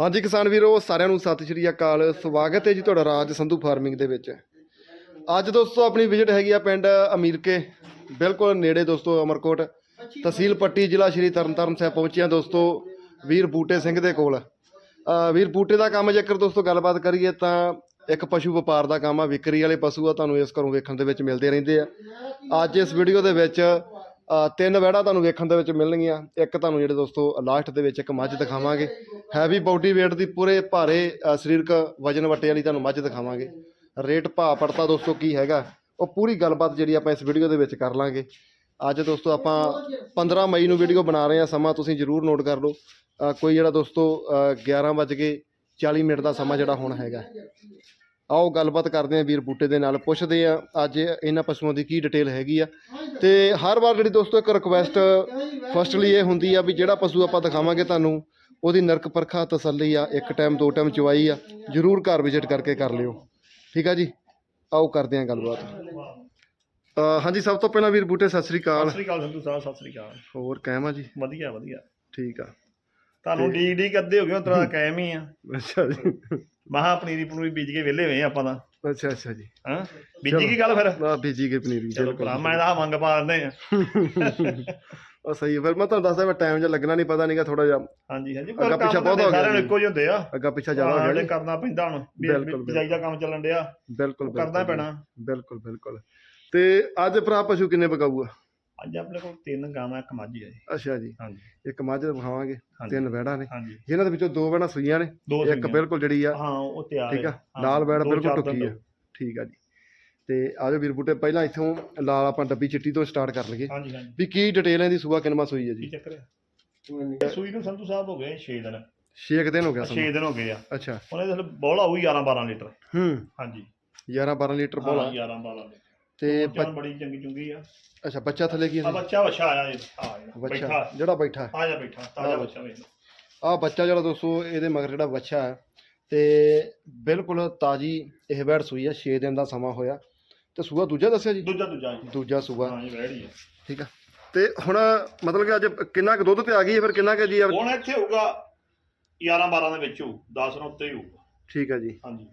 ਹਾਂਜੀ ਕਿਸਾਨ ਵੀਰੋ, ਸਾਰਿਆਂ ਨੂੰ ਸਤਿ ਸ਼੍ਰੀ ਅਕਾਲ। ਸਵਾਗਤ ਹੈ ਜੀ ਤੁਹਾਡਾ ਰਾਜ ਸੰਧੂ ਫਾਰਮਿੰਗ ਦੇ ਵਿੱਚ। ਅੱਜ ਦੋਸਤੋ, ਆਪਣੀ ਵਿਜ਼ਿਟ ਹੈਗੀ ਆ ਪਿੰਡ ਅਮੀਰਕੇ। ਬਿਲਕੁਲ ਨੇੜੇ ਦੋਸਤੋ, ਅਮਰਕੋਟ। ਤਹਿਸੀਲ ਪੱਟੀ ਜ਼ਿਲ੍ਹਾ ਸ਼੍ਰੀ ਤਰਨਤਾਰਨ ਸਾਹਿਬ ਪਹੁੰਚਿਆ ਦੋਸਤੋ, ਵੀਰ ਬੂਟੇ ਸਿੰਘ ਦੇ ਕੋਲ। ਵੀਰ ਬੂਟੇ ਦਾ ਕੰਮ ਜੇਕਰ ਦੋਸਤੋ ਗੱਲਬਾਤ ਕਰੀਏ ਤਾਂ ਇੱਕ ਪਸ਼ੂ ਵਪਾਰ ਦਾ ਕੰਮ ਆ, ਵਿਕਰੀ ਵਾਲੇ ਪਸ਼ੂ ਆ, ਤੁਹਾਨੂੰ ਇਸ ਘਰੋਂ ਵੇਖਣ ਦੇ ਵਿੱਚ ਮਿਲਦੇ ਰਹਿੰਦੇ ਆ। ਅੱਜ ਇਸ ਵੀਡੀਓ ਦੇ ਵਿੱਚ ਤਿੰਨ ਵਹਿੜਾ ਤੁਹਾਨੂੰ ਵੇਖਣ ਦੇ ਵਿੱਚ ਮਿਲਣਗੀਆਂ। ਇੱਕ ਤੁਹਾਨੂੰ ਜਿਹੜੇ ਦੋਸਤੋ ਲਾਸਟ ਦੇ ਵਿੱਚ ਇੱਕ ਮੱਝ ਦਿਖਾਵਾਂਗੇ। ਹੈਵੀ ਬਾਡੀ weight ਦੀ ਪੂਰੇ ਭਾਰੇ ਸਰੀਰਕ ਵਜਨ ਵਟੇ ਵਾਲੀ ਤੁਹਾਨੂੰ ਮੱਝ ਦਿਖਾਵਾਂਗੇ। ਰੇਟ ਭਾਅ ਪੜਤਾ ਦੋਸਤੋ ਕੀ ਹੈਗਾ? ਉਹ ਪੂਰੀ ਗੱਲਬਾਤ ਜਿਹੜੀ ਆਪਾਂ ਇਸ ਵੀਡੀਓ ਦੇ ਵਿੱਚ ਕਰ ਲਾਂਗੇ। ਅੱਜ ਦੋਸਤੋ ਆਪਾਂ 15 ਮਈ ਨੂੰ ਵੀਡੀਓ ਬਣਾ ਰਹੇ ਹਾਂ। ਸਮਾਂ ਤੁਸੀਂ ਜਰੂਰ ਨੋਟ ਕਰ ਲਓ। ਕੋਈ ਜਿਹੜਾ ਦੋਸਤੋ ਅ, 11 ਵੱਜ ਕੇ 40 ਮਿੰਟ ਦਾ ਸਮਾਂ ਜਿਹੜਾ ਹੁਣ ਹੈਗਾ। ਆਓ ਗੱਲਬਾਤ ਕਰਦੇ ਹਾਂ ਵੀਰ ਬੂਟੇ ਦੇ ਨਾਲ ਪੁੱਛਦੇ ਆ ਅੱਜ ਇਹਨਾਂ ਪਸ਼ੂਆਂ ਦੀ ਕੀ ਡਿਟੇਲ ਹੈਗੀ ਆ। ਤੇ ਹਰ ਵਾਰ ਜਿਹੜੀ ਦੋਸਤੋ ਇੱਕ ਰਿਕੁਐਸਟ ਫਸਟਲੀ ਇਹ ਹੁੰਦੀ ਆ ਵੀ ਜਿਹੜਾ ਪਸ਼ੂ ਆਪਾਂ ਦਿਖਾਵਾਂਗੇ ਤੁਹਾਨੂੰ ਉਹਦੀ ਨਰਕ ਪਰਖਾ ਤਸੱਲੀ ਆ ਇੱਕ ਟਾਈਮ ਦੋ ਟਾਈਮ ਚਵਾਈ ਆ ਜਰੂਰ ਘਰ ਵਿਜ਼ਿਟ ਕਰਕੇ ਕਰ ਲਿਓ। ਠੀਕ ਆ ਜੀ? ਆਓ ਕਰਦੇ ਹਾਂ ਗੱਲਬਾਤ। ਹਾਂਜੀ ਸਭ ਤੋਂ ਪਹਿਲਾਂ ਵੀਰ ਬੂਟੇ ਸਤਿ ਸ੍ਰੀ ਸਤਿ ਅਕਾਲ ਸ੍ਰੀ ਅਕਾਲ ਸੰਧੂ ਸਾਹਿਬ ਸਤਿ ਸ੍ਰੀ ਅਕਾਲ। ਹੋਰ ਕਾਇਮ ਆ ਜੀ? ਵਧੀਆ ਵਧੀਆ। ਠੀਕ ਆ। ਤੁਹਾਨੂੰ ਡੀ ਡੀ ਕੱਦੇ ਹੋ ਗਏ ਉਤਰਾ ਕਾਇਮ ਹੀ ਆ। ਅੱਛਾ ਜੀ। ਮਹਾ ਪਨੀਰੀ ਪਨੂਰੀ ਬੀਜ ਕੇ ਵਿਹਲੇ ਹੋਏ ਆਪਾਂ ਤਾਂ। ਅੱਛਾ ਅੱਛਾ ਜੀ। ਹਾਂ? ਬੀਜੀ ਕੀ ਗੱਲ ਫਿਰ? ਆ ਬੀਜੀ ਗਏ ਪਨੀਰੀ ਚਲੋ ਭਰਾ ਮੈਂ ਤਾਂ ਮੰਗ ਪਾ ਦਿੰਦੇ ਆ। ਉਹ ਸਹੀ ਹੈ ਫਿਰ ਮੈਂ ਤੁਹਾਨੂੰ ਦੱਸਦਾ ਮੈਂ ਟਾਈਮ ਜਿਹਾ ਲੱਗਣਾ ਨਹੀਂ ਪਤਾ ਨਹੀਂਗਾ ਥੋੜਾ ਜਿਹਾ। ਹਾਂਜੀ ਹਾਂਜੀ ਅੱਗਾ ਪਿੱਛਾ ਬਹੁਤ ਹੋ ਗਿਆ ਸਾਰਿਆਂ ਨੂੰ ਜੀ। ਇੱਕੋ ਜਿਹੇ ਹੁੰਦੇ ਆ। ਅੱਗਾ ਪਿੱਛਾ ਜ਼ਿਆਦਾ ਹੋ ਗਿਆ ਜਿਹੜੇ ਜੀ। ਕਰਨਾ ਪੈਂਦਾ ਹੁਣ ਬਿਲਕੁਲ, ਬਿਜਾਈ ਦਾ ਕੰਮ ਚੱਲਣ ਡਿਆ। ਬਿਲਕੁਲ ਕਰਨਾ ਬਿਲਕੁਲ। ਪੈਣਾ। ਬਿਲਕੁਲ ਬਿਲਕੁਲ। ਤੇ ਅੱਜ ਭਰਾ ਪਸ਼ੂ ਕਿੰਨੇ ਪਕਾਊਗਾ? ਅੱਜ ਆਪਣੇ ਕੋਲ ਤਿੰਨ ਗਾਵਾਂ ਇੱਕ ਮੱਝ ਹੈ ਜੀ। ਅੱਛਾ ਜੀ। ਹਾਂਜੀ। ਇੱਕ ਮੱਝ ਦਿਖਾਵਾਂਗੇ ਹਾਂਜੀ। ਤਿੰਨ ਵੈੜਾਂ ਨੇ। ਹਾਂਜੀ। ਇਹਨਾਂ ਦੇ ਵਿੱਚੋਂ ਦੋ ਵੈੜਾਂ ਸੂਈਆਂ ਨੇ ਦੋ ਇੱਕ ਸੂਈਆਂ। ਬਿਲਕੁਲ ਜਿਹੜੀ ਆ ਹਾਂ ਉਹ ਤਿਆਰ ਠੀਕ ਆ? ਹੈ ਲਾਲ ਵੈੜ ਦੋ ਬਿਲਕੁਲ ਚਾਰ ਟੁੱਕੀ ਦਿਨ ਆ ਠੀਕ ਆ ਜੀ। ਤੇ ਆਜੋ ਵੀਰ ਬੂਟੇ ਪਹਿਲਾਂ ਇੱਥੋਂ ਲਾਲ ਆਪਾਂ ਡੱਬੀ ਚਿੱਟੀ ਤੋਂ ਸਟਾਰਟ ਕਰ ਲਈਏ। ਹਾਂਜੀ ਹਾਂਜੀ। ਵੀ ਕੀ ਡਿਟੇਲ ਹੈ ਦੀ ਸੂਆ ਕਿੰਨਵਾ ਸੂਈ ਹੈ ਕੀ ਜੀ ਚੱਕਰ ਹੈ ਸੂਈ ਨੂੰ ਸੰਧੂ ਸਾਹਿਬ ਹੋ ਗਏ 6 ਦਿਨ। 6 ਦਿਨ ਹੋ ਗਿਆ 6 ਸਾਨੂੰ ਦਿਨ ਹੋ ਗਏ ਆ। ਅੱਛਾ। ਉਹਨੇ ਬੋਲਾ ਹੋਊ 11 12 ਲੀਟਰ। ਹੂੰ। ਹਾਂਜੀ। 11 12 ਲੀਟਰ ਬੋਲਾ 11 12 ਲੀਟਰ। ਤੇ ਬੜੀ ਚੰਗੀ ਚੁੰਗੀ ਆ। ਅੱਛਾ ਬੱਚਾ ਥੱਲੇ ਕੀ ਆ ਹੈ ਬੱਚਾ ਵਛਾ ਆਇਆ ਜੀ ਆ। ਬੱਚਾ ਬੈਠਾ। ਜਿਹੜਾ ਬੈਠਾ। ਆ ਜਾ ਬੈਠਾ ਤਾਜ਼ਾ ਬੱਚਾ ਵੇਖ ਲਓ। ਆ ਬੱਚਾ ਜਿਹੜਾ ਦੋਸਤੋ ਇਹਦੇ ਮਗਰ ਜਿਹੜਾ ਬੱਚਾ ਹੈ ਤੇ ਬਿਲਕੁਲ ਤਾਜੀ ਇਹ ਵੈੜ ਸੂਈ ਆ 6 ਦਿਨ ਦਾ ਸਮਾਂ ਹੋਇਆ। ਤੇ ਸੂਆ ਦੂਜਾ ਦੱਸਿਆ ਜੀ? ਦੂਜਾ ਦੂਜਾ ਜੀ। ਦੂਜਾ ਸੂਆ। ਹਾਂ ਜੀ ਵੈੜੀ ਹੈ ਠੀਕ ਆ। ਤੇ ਹੁਣ ਮਤਲਬ ਕਿ ਅੱਜ ਕਿੰਨਾ ਕੁ ਦੁੱਧ ਤੇ ਆ ਗਈ ਹੈ ਫਿਰ ਕਿੰਨਾ ਕੁ ਜੀ ਆ- ਹੁਣ ਇੱਥੇ ਹੋਊਗਾ 11 12 ਦੇ ਵਿੱਚ ਹੋਊ 10 ਨੂੰ ਉੱਤੇ ਹੀ ਹੋਊਗਾ। ਠੀਕ ਆ ਜੀ। ਹਾਂਜੀ।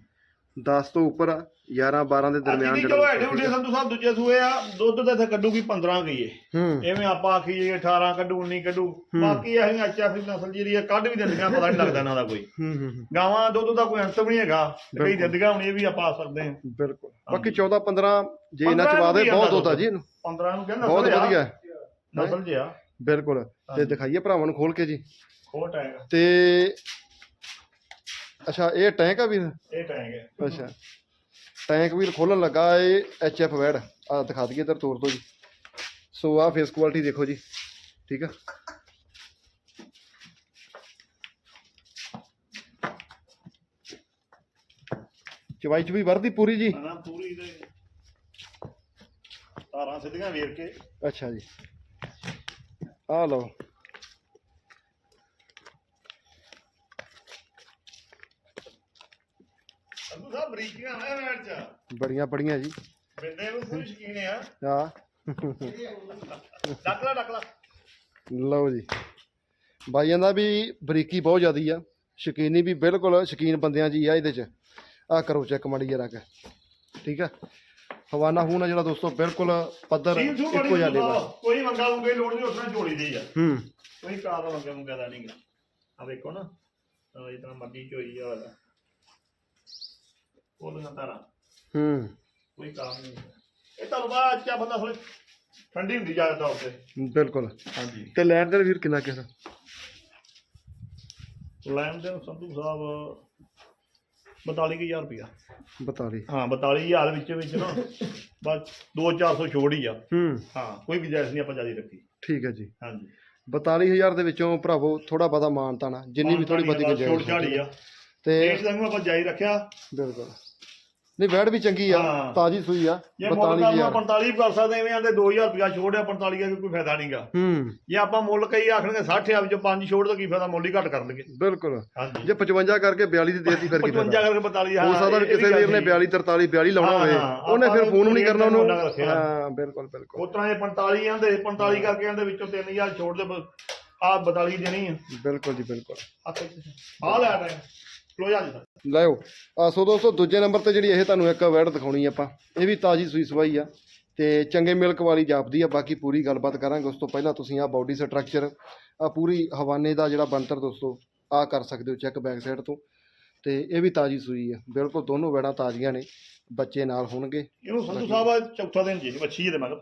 10 ਤੋਂ ਉੱਪਰ ਆ। 11 12 ਦੇ ਦਰਮਿਆਨ ਚਲੋ ਐਡੇ ਉੱਡੇ ਸੰਧੂ ਸਾਹਿਬ ਦੂਜੇ ਸੂਏ ਆ ਦੁੱਧ ਤਾਂ ਇੱਥੇ ਕੱਢੂਗੀ 15 ਗਈਏ ਹੂੰ ਐਵੇਂ ਆਪਾਂ ਆਖੀਏ 18 ਕੱਢੂ 19 ਕੱਢੂ। ਬਾਕੀ ਇਹ ਅੱਛਾ ਫਿਰ ਨਸਲ ਜਿਹੜੀ ਆ ਕੱਢ ਵੀ ਦਿੰਦੀਆਂ ਪਤਾ ਨਹੀਂ ਲੱਗਦਾ ਇਹਨਾਂ ਦਾ ਕੋਈ। ਹੂੰ ਹੂੰ ਹੂੰ, ਗਾਵਾਂ ਦੁੱਧ ਦਾ ਕੋਈ ਅੰਤ ਵੀ ਨਹੀਂ ਹੈਗਾ। ਕਈ ਦਿੰਦੀਆਂ ਹੁਣ ਇਹ ਵੀ ਆਪਾਂ ਆ ਸਕਦੇ ਹਾਂ। ਬਿਲਕੁਲ। ਬਾਕੀ 14 15 ਜੇ ਇਹਨਾਂ 15 ਚਵਾ ਦੇ ਬਹੁਤ ਦੁੱਧ ਆ ਜੀ ਇਹਨੂੰ। 15 ਨੂੰ ਕਹਿੰਦਾ ਬਹੁਤ ਵਧੀਆ। ਨਸਲ ਜਿਆ ਬਿਲਕੁਲ। ਤੇ ਦਿਖਾਈਏ ਭਰਾਵਾਂ ਨੂੰ ਖੋਲ ਕੇ ਜੀ। ਖੋਟ ਹੈਗਾ ਤੇ ਅੱਛਾ ਇਹ ਟੈਂਕ ਆ ਵੀਰ? ਇਹ ਟੈਂਗ ਹੈ। ਅੱਛਾ। ਟੈਂਕ ਵੀਰ ਖੋਲਣ ਲੱਗਾ ਇਹ ਐਚ ਐਫ ਵੈਡ ਆ ਦਿਖਾ ਦਈਏ ਇਧਰ ਤੋੜ ਦੋ ਜੀ। ਸੋ ਆ ਫੇਸ ਕੁਆਲਿਟੀ ਦੇਖੋ ਜੀ। ਠੀਕ ਆ? ਚਵਾਈ ਚ ਵੀ ਵਰਦੀ ਪੂਰੀ ਜੀ? ਨਾ ਪੂਰੀ ਦੇ ਤਾਰਾਂ ਸਿੱਧੀਆਂ ਵੇਰ ਕੇ। ਅੱਛਾ ਜੀ। ਆ ਲਓ ਸੰਧੂ ਸਾਹਿਬ ਬਰੀਕੀਆਂ ਆ ਮੈਚ ਚ? ਬੜੀਆਂ ਬੜੀਆਂ ਜੀ। ਬਿੰਦੇ ਨੂੰ ਪੂਰੀ ਸ਼ਕੀਨ ਆ? ਆ ਡੱਕਲਾ ਡੱਕਲਾ ਲਓ ਜੀ। ਬਾਈਆਂ ਦਾ ਵੀ ਬਰੀਕੀ ਬਹੁਤ ਜ਼ਿਆਦੀ ਆ। ਸ਼ਕੀਨੀ ਵੀ ਬਿਲਕੁਲ ਸ਼ਕੀਨ ਬੰਦਿਆਂ ਜੀ ਆ ਇਹਦੇ ਚ। ਆ ਕਰੋ ਚੈੱਕ ਮਾੜੀ ਜਰਾ ਕੇ। ਠੀਕ ਆ? ਹਵਾਨਾ ਹੂਨਾ ਜਿਹੜਾ ਦੋਸਤੋ ਬਿਲਕੁਲ ਪੱਧਰ ਸੀਲ ਸੂ ਬੜੀ ਇੱਕੋ ਜਿਹਾ ਸਾਹਿਬ, ਕੋਈ ਮੰਗਾ ਮੰਗੇ ਲੋੜ ਨਹੀਂ ਉਸਨੇ ਝੋਲੀ ਦੀ ਆ। ਹੂੰ। ਕੋਈ ਕਾਰ ਮੰਗਾ ਮੰਗਾ ਦਾ ਨਹੀਂਗਾ ਆ ਵੇਖੋ ਨਾ। ਆਹ ਇਤਨਾ ਮੱਦੀ ਝੋਈ ਆ। ਵਾਲਾ ਉਹ ਲਗਾ ਤਾਰਾ ਹੂੰ। ਕੋਈ ਕਾਮ ਨਹੀਂ ਇਹ ਤੁਹਾਨੂੰ ਬਾਅਦ ਚ ਬੰਦਾ ਥੋੜੀ ਠੰਡੀ ਹੁੰਦੀ ਜ਼ਿਆਦਾ ਤੌਰ ਤੇ ਬਿਲਕੁਲ। ਹਾਂਜੀ। ਤੇ ਲੈਣ ਦੇ ਵੀਰ ਕਿੰਨਾ ਕਿਹਾ ਲੈਣ ਦੇ ਸੰਧੂ ਸਾਹਿਬ 42000 ਰੁਪਇਆ। 42 ਹਾਂ 42000 ਵਿੱਚ ਵਿੱਚ ਨਾ ਬਸ 2-400 ਛੋੜ ਹੀ ਆ। ਹੂੰ। ਹਾਂ ਕੋਈ ਗੁੰਜਾਇਸ਼ ਨਹੀਂ ਆਪਾਂ ਜ਼ਿਆਦਾ ਰੱਖੀ। ਠੀਕ ਹੈ ਜੀ। ਹਾਂਜੀ। 42000 ਦੇ ਵਿੱਚੋਂ ਭਰਾਵੋ ਥੋੜਾ ਬਹੁਤਾ ਮਾਨਤਾ ਨਾ ਜਿੰਨੀ ਵੀ ਥੋੜੀ ਬਹੁਤੀ ਛੋੜ ਗੁੰਜਾਇਸ਼ ਛਾੜੀ ਆ। ਤੇ ਇਸ ਆਪਾਂ ਜਾਈ ਰੱਖਿਆ। ਬਿਲਕੁਲ। ਨਹੀਂ ਵੈੜ ਵੀ ਚੰਗੀ ਆ ਹਾਂ। ਤਾਜੀ ਸੂਈ ਆ ਜੇ ਮੁੱਲ ਕਰਨਾ 42000 45 ਕਰ ਸਕਦੇ ਐਵੇਂ ਆਂਦੇ 2000 ਰੁਪਇਆ ਛੋੜ ਆ 45 ਦਾ ਕੋਈ ਫਾਇਦਾ ਨਹੀਂਗਾ ਹੂੰ। ਜੇ ਆਪਾਂ ਮੁੱਲ ਕਈ ਆਖਣਗੇ 60 ਆ ਵਿੱਚੋਂ 5 ਛੋੜ ਤਾਂ ਕੀ ਫਾਇਦਾ ਮੁੱਲ ਹੀ ਘੱਟ ਕਰ ਲਗੇ ਬਿਲਕੁਲ। ਹਾਂਜੀ। ਜੇ 55 ਕਰਕੇ 42 ਦੀ ਦੇਤੀ ਫਿਰ ਕੀ 55 ਫਾਇਦਾ ਕਰਕੇ 45 ਹੋ ਸਕਦਾ ਵੀ ਕਿਸੇ ਵੀਰ ਨੇ 42 43 42 ਲਾਉਣਾ ਹਾਂ, ਹੋਵੇ। ਹਾਂ, ਉਹਨੇ ਫਿਰ ਆਪਾਂ ਫੋਨ ਵੀ ਨਹੀਂ ਕਰਨਾ ਉਹਨੂੰ ਉਹਨਾਂ। ਦਾ ਰੱਖਿਆ। ਹਾਂ ਬਿਲਕੁਲ ਬਿਲਕੁਲ। ਉਸ ਤਰ੍ਹਾਂ ਇਹ 45 ਆਂਦੇ 45 ਕਰਕੇ ਆਂਦੇ ਵਿੱਚੋਂ 3000 ਛੋੜ ਦੇ ਆ 42 ਦੇਣੀ ਆ। ਬਿਲਕੁਲ ਜੀ ਬਿਲਕੁਲ। ਆ ਲੈ ਟਾਈਮ ਲੋ ਜਾ ਆ ਸੋ ਦੋਸਤੋ ਦੂਜੇ ਨੰਬਰ ਤੇ ਜਿਹੜੀ ਇਹ ਤੁਹਾਨੂੰ ਇੱਕ ਵੈੜ ਦਿਖਾਉਣੀ ਆਪਾਂ ਇਹ ਵੀ ਤਾਜੀ ਸੂਈ ਸਵਾਈ ਆ ਤੇ ਚੰਗੇ ਮਿਲਕ ਵਾਲੀ ਜਾਪਦੀ ਆ ਬਾਕੀ ਪੂਰੀ ਗੱਲਬਾਤ ਕਰਾਂਗੇ। ਉਸ ਤੋਂ ਪਹਿਲਾਂ ਤੁਸੀਂ ਆ ਬਾਡੀ ਸਟਰਕਚਰ ਆ ਪੂਰੀ ਹਵਾਨੇ ਦਾ ਜਿਹੜਾ ਬੰਤਰ ਦੋਸਤੋ ਆ ਕਰ ਸਕਦੇ ਹੋ ਚੈੱਕ ਬੈਕ ਸਾਈਡ ਤੋਂ। ਤੇ ਇਹ ਵੀ ਤਾਜੀ ਸੂਈ ਆ। ਬਿਲਕੁਲ ਦੋਨੋਂ ਵੈੜਾਂ ਤਾਜ਼ੀਆਂ ਨੇ ਬੱਚੇ ਨਾਲ ਹੋਣਗੇ। ਇਹਨੂੰ ਸੰਧੂ ਸਾਹਿਬ ਆ ਚੌਥਾ ਦਿਨ ਜੀ ਵੱਛੀ ਇਹਦੇ ਮਗਰ।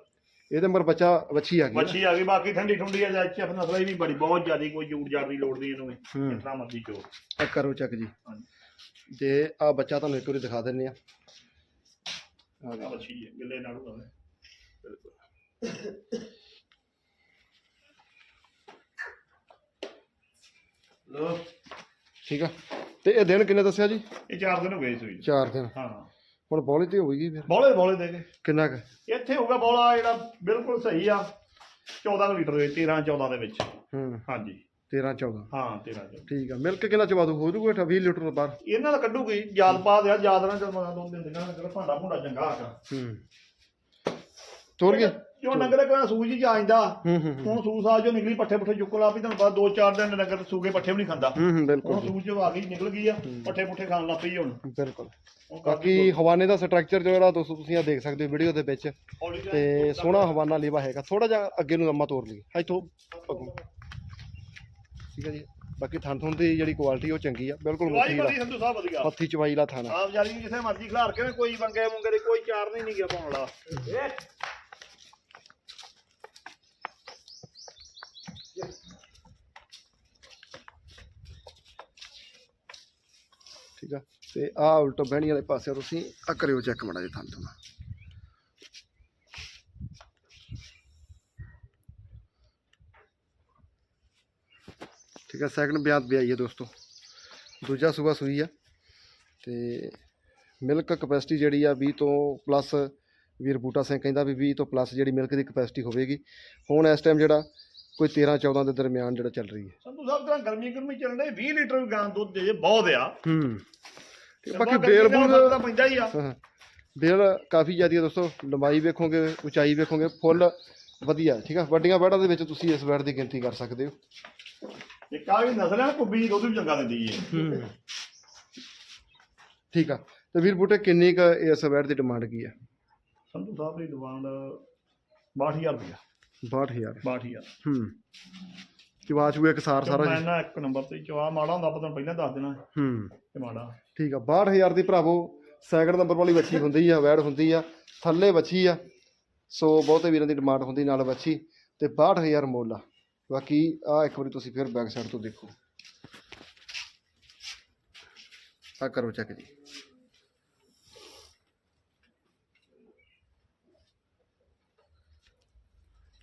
ਇਹਦੇ ਨੰਬਰ ਬੱਚਾ ਵੱਛੀ ਆ ਗਈ ਨਾ। ਵੱਛੀ ਆ ਗਈ ਬਾਕੀ ਠੰਡੀ ਠੰਡੀ ਆ ਜਾਂ ਚਫ ਨਸਲ ਇਹ ਵੀ ਬੜੀ ਬਹੁਤ ਜ਼ਿਆਦੀ ਕੋਈ ਜੂੜ ਜਾੜ ਦੀ ਲੋੜ ਨਹੀਂ ਇਹਨੂੰ ਵੀ। ਹੂੰ। ਜਿਤਨਾ ਮਰਜ਼ੀ ਚੋ। ਆ ਕਰੋ ਚੈੱਕ ਜੀ। ਹਾਂਜੀ। ਤੇ ਆ ਬੱਚਾ ਤੁਹਾਨੂੰ ਇੱਕ ਵਾਰੀ ਦਿਖਾ ਦਿੰਨੇ ਆ। ਆ ਆ ਵੱਛੀ ਹੈ ਗਿੱਲੇ ਨਾਲ ਹੋਵੇ। ਲੋ ਠੀਕ ਆ। ਤੇ ਇਹ ਦਿਨ ਕਿੰਨੇ ਦੱਸਿਆ ਜੀ? ਇਹ ਚਾਰ ਦਿਨ ਹੋ ਗਏ ਸੂਈ ਨੂੰ। 4 ਦਿਨ। ਹਾਂ। ਹੁਣ ਬੋਲੀ ਤੇ ਹੋਵੇਗੀ ਫਿਰ। ਬੋਲੇ ਬੋਲੇ ਦੇ ਕੇ। ਕਿੰਨਾ ਕੁ? ਇੱਥੇ ਹੋਊਗਾ ਬੋਲਾ ਜਿਹੜਾ ਬਿਲਕੁਲ ਸਹੀ ਆ 14 ਕੁ ਲੀਟਰ ਦੇ 13 14 ਦੇ ਵਿੱਚ। ਹੂੰ। ਹਾਂਜੀ। 13 14 ਹਾਂ 13 14 ਠੀਕ ਆ ਮਿਲਕ ਕਿੰਨਾ ਚਵਾ ਦੂ ਹੋ ਜੂਗਾ 20 ਲੀਟਰ ਤੋਂ ਬਾਹਰ। ਇਹਨਾਂ ਦਾ ਕੱਢੂਗੀ ਯਾਦ ਪਾ ਦਿਆ ਯਾਦ ਨਾਲ ਜਦੋਂ ਦੋ ਦਿਨ ਦਿਨਾਂ ਨਾਲ ਭਾਂਡਾ ਭੁੰਡਾ ਚੰਗਾ ਆਗਾ ਹੂੰ। ਤੋਰ ਗਿਆ? ਜੋ ਨਗਰ ਕੋਲ ਸੂਜ ਹੀ ਜਾਂਦਾ ਹੂੰ ਹੂੰ ਹੂੰ। ਹੁਣ ਸੂਸ ਆ ਜੋ ਨਿਕਲੀ ਪੱਠੇ ਪੁੱਠੇ ਚੁੱਕ ਲਾ ਵੀ ਤੁਹਾਨੂੰ ਪਤਾ ਦੋ ਚਾਰ ਦਿਨ ਨਗਰ ਸੂਗੇ ਪੱਠੇ ਵੀ ਨਹੀਂ ਖਾਂਦਾ। ਹੂੰ ਹੂੰ ਬਿਲਕੁਲ ਹੁਣ ਸੂਜ ਜੋ ਆ ਗਈ ਨਿਕਲ ਗਈ ਆ ਪੱਠੇ ਪੁੱਠੇ ਖਾਣ ਲੱਗ ਪਈ ਹੁਣ। ਬਿਲਕੁਲ। ਹੁਣ ਬਾਕੀ ਹਵਾਨੇ ਦਾ ਸਟਰਕਚਰ ਜਿਹੜਾ ਦੋਸਤੋ ਤੁਸੀਂ ਆ ਦੇਖ ਸਕਦੇ ਹੋ ਵੀਡੀਓ ਦੇ ਵਿੱਚ। ਹੌਲੀ ਜਿਹੀ ਤੇ ਸੋਹਣਾ ਹਵਾਨਾ ਲੇਵਾ ਹੈਗਾ। ਥੋੜਾ ਜਿਹਾ ਅੱਗੇ ਨੂੰ ਲੰਮਾ ਤੋਰ ਲਈ ਇੱਥੋਂ ਅੱਗੋਂ। ਠੀਕ ਹੈ ਜੀ। ਬਾਕੀ ਥਣ ਥਣ ਦੀ ਜਿਹੜੀ ਕੁਆਲਿਟੀ ਉਹ ਚੰਗੀ ਆ। ਬਿਲਕੁਲ ਮੁੱਠੀ ਸੰਧੂ ਸਾਹਿਬ ਵਧੀਆ। ਹੱਥੀ ਚਵਾਈ ਦਾ ਥਾਣਾ ਆਪ ਜਾਰੀ ਜਿੱਥੇ ਮਰਜ਼ੀ ਖਿਲਾਰ ਕੇ ਕੋਈ ਵੰਗੇ ਮੁੰਗੇ ਦੀ ਕੋਈ ਚਾਰ ਨਹੀਂ ਨਹੀਂ ਗਿਆ ਪਾਉਣ ਵਾਲਾ। ਠੀਕ ਆ ਤੇ ਆਹ ਉਲਟੋ ਬਹਿਣੀ ਵਾਲੇ ਪਾਸੇ ਤੁਸੀਂ ਆ ਕਰਿਓ ਚੈੱਕ ਮਾੜਾ ਜਿਹਾ ਥਣ ਥਣ ਠੀਕ ਹੈ ਸੈਕੰਡ ਬਿਆਨ ਵੀ ਆਈ ਹੈ ਦੋਸਤੋ। ਦੂਜਾ ਸੂਆ ਸੂਈ ਆ। ਤੇ ਮਿਲਕ ਕਪੈਸਿਟੀ ਜਿਹੜੀ ਆ 20 ਤੋਂ ਪਲੱਸ ਵੀਰ ਬੂਟਾ ਸਿੰਘ ਕਹਿੰਦਾ ਵੀ 20 ਤੋਂ ਪਲੱਸ ਜਿਹੜੀ ਮਿਲਕ ਦੀ ਕਪੈਸਿਟੀ ਹੋਵੇਗੀ। ਹੁਣ ਇਸ ਟਾਈਮ ਜਿਹੜਾ ਕੋਈ 13 14 ਦੇ ਦਰਮਿਆਨ ਜਿਹੜਾ ਚੱਲ ਰਹੀ ਹੈ। ਸੰਧੂ ਸਾਹਿਬ ਤਰ੍ਹਾਂ ਗਰਮੀ ਗਰਮੀ ਚੱਲਣ ਦੇ 20 ਲੀਟਰ ਵੀ ਗਾਂ ਦੁੱਧ ਦੇ ਬਹੁਤ ਆ। ਹੂੰ। ਤੇ ਬਾਕੀ ਬੇਲ ਦਾ ਬੂਲ ਤਾਂ ਪੈਂਦਾ ਹੀ ਆ। ਹਾਂ। ਬੇਲ ਕਾਫੀ ਜ਼ਿਆਦੀ ਹੈ ਦੋਸਤੋ ਲੰਬਾਈ ਵੇਖੋਗੇ ਉਚਾਈ ਵੇਖੋਗੇ ਫੁੱਲ ਵਧੀਆ ਠੀਕ ਆ? ਵੱਡੀਆਂ ਬੈੜਾਂ ਦੇ ਵਿੱਚ ਤੁਸੀਂ ਇਸ ਬੈੜ ਦੀ ਗਿਣਤੀ ਕਰ ਸਕਦੇ ਹੋ। ਆ ਵੀ ਨਸਲ ਹੈ ਕੁੱਬੀ ਦੁੱਧ ਵੀ ਚੰਗਾ ਦਿੰਦੀ ਏ ਠੀਕ ਆ। ਤੇ ਵੀਰ ਬੂਟੇ ਕਿੰਨੀ ਕ ਇਸ ਬੈੜ ਦੀ ਡਿਮਾਂਡ ਕੀ ਆ? ਸੰਧੂ ਸਾਹਿਬ ਦੀ ਡਿਮਾਂਡ 62000 ਰੁਪਇਆ 62000 62000 ਹੂੰ। ਚਵਾ ਚੂਏ ਸਾਰ ਮੈਂ ਜੀ ਨਾ ਇੱਕ ਨੰਬਰ ਤੇ ਚਵਾ ਮਾੜਾ ਹੁੰਦਾ ਤੁਹਾਨੂੰ ਪਹਿਲਾਂ ਦੱਸ ਦੇਣਾ। ਹੂੰ। ਕਿ ਮਾੜਾ। ਠੀਕ ਆ 62000 ਦੀ ਭਰਾਵੋ ਸੈਕਿੰਡ ਨੰਬਰ ਵਾਲੀ ਵੱਛੀ ਹੁੰਦੀ ਆ ਵੈੜ ਹੁੰਦੀ ਆ ਥੱਲੇ ਵੱਛੀ ਆ ਸੋ ਬਹੁਤੇ ਵੀਰਾਂ ਦੀ ਡਿਮਾਂਡ ਹੁੰਦੀ ਨਾਲ ਵੱਛੀ ਤੇ 62000 ਮੁੱਲ ਆ। ਬਾਕੀ ਆ ਇੱਕ ਵਾਰੀ ਤੁਸੀਂ ਫਿਰ ਬੈਕ ਸਾਈਡ ਤੋਂ ਦੇਖੋ। ਆ ਕਰੋ ਚੈੱਕ ਜੀ।